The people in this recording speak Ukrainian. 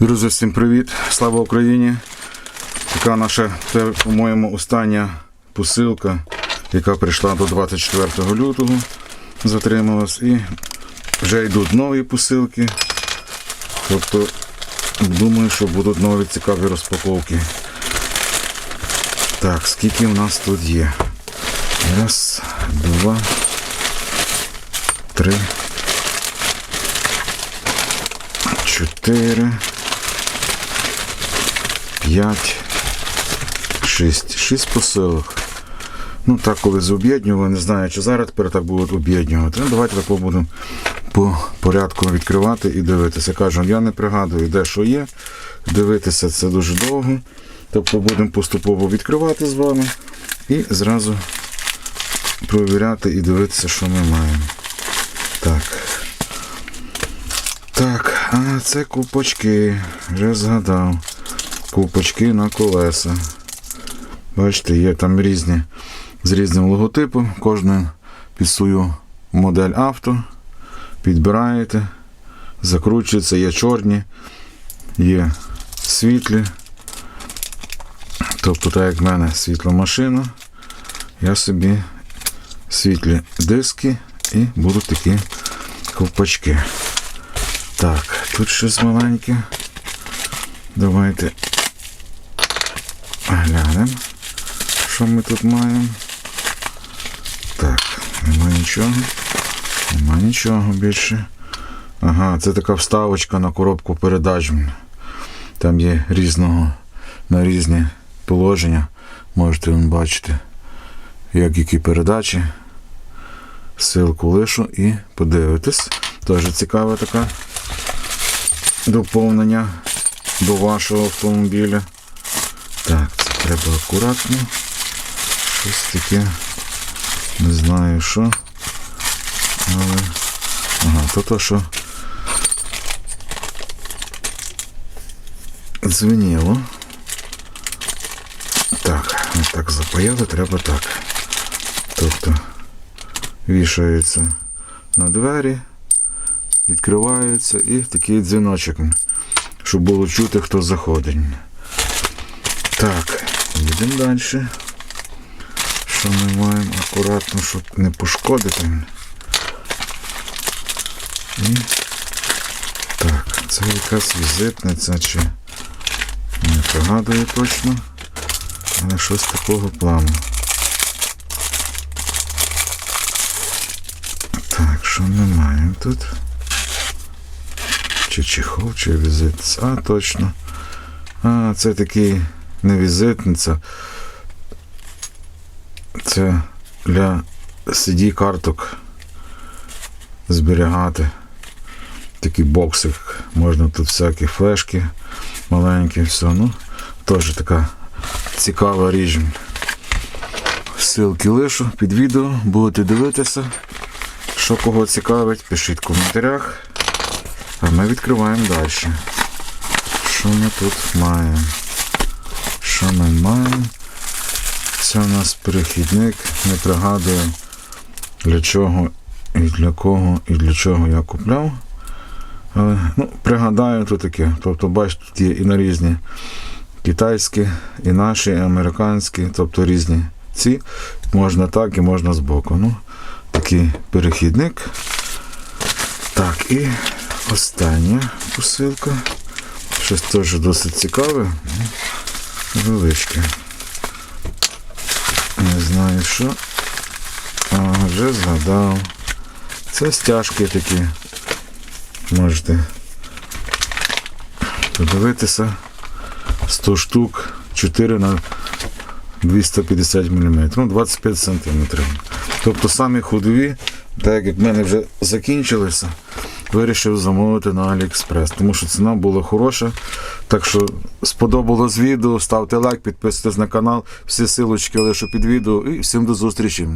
Друзі, всім привіт! Слава Україні! Така наша, по-моєму, остання посилка, яка прийшла до 24 лютого, затрималась. І вже йдуть нові посилки. Тобто, думаю, що будуть нові цікаві розпаковки. Так, скільки в нас тут є? Раз, два, три, чотири. 5, 6. 6 посилок. Ну так, коли зоб'єднювали, не знаю, чи зараз тепер так будуть об'єднувати. Ну, давайте тако будемо по порядку відкривати і дивитися. Кажу, я не пригадую, де що є. Дивитися це дуже довго. Тобто будемо поступово відкривати з вами і зразу провіряти і дивитися, що ми маємо. Так. Так, а це купочки. Вже згадав ковпачки на колеса. Бачите, є там різні з різним логотипом. Кожен під свою модель авто. Підбираєте, закручується, є чорні, є світлі. Тобто, так як в мене світла машина, я собі світлі диски і будуть такі ковпачки. Так, тут щось маленьке. Давайте глянемо, що ми тут маємо. Так, нема нічого. Нема нічого більше. Ага, це така вставочка на коробку передач. Там є різного на різні положення. Можете бачити, як які передачі. Силку лишу і подивитись. Теж цікава така доповнення до вашого автомобіля. Так, треба акуратно. Щось таке. Не знаю що. Але. Ага, то то, що дзвеніло. Так, ось так запаяли, треба так. Тобто вішається на двері, відкриваються і такий дзвіночок щоб було чути, хто заходить. Так, йдемо далі. Що ми маємо акуратно, щоб не пошкодити. І так, це якась візитниця чи не пригадую точно, але щось такого плану. Так, що ми маємо тут? Чи чехол, чи візитниця. А, точно. А, це такий не візитниця. Це для CD карток зберігати. Такий боксик. Можна тут всякі флешки маленькі, все. Ну, теж така цікава річ. Ссылки лишу під відео, будете дивитися. Що кого цікавить, пишіть в коментарях. А ми відкриваємо далі. Що ми тут маємо? Що ми маємо? Це у нас перехідник. Не пригадую для чого і для кого і для чого я купляв. Але ну, пригадаю тут таке. Тобто, бачите, тут є і на різні китайські, і наші, і американські, тобто різні ці. Можна так і можна збоку. Ну, такий перехідник. Так, і Остання посилка. Щось теж досить цікаве. Величке. Не знаю що. А, вже згадав. Це стяжки такі. Можете подивитися. 100 штук, 4 на 250 мм. Ну, 25 см. Тобто самі ходові, так як в мене вже закінчилися вирішив замовити на Аліекспрес, тому що ціна була хороша. Так що сподобалось відео, ставте лайк, підписуйтесь на канал, всі силочки лишу під відео і всім до зустрічі.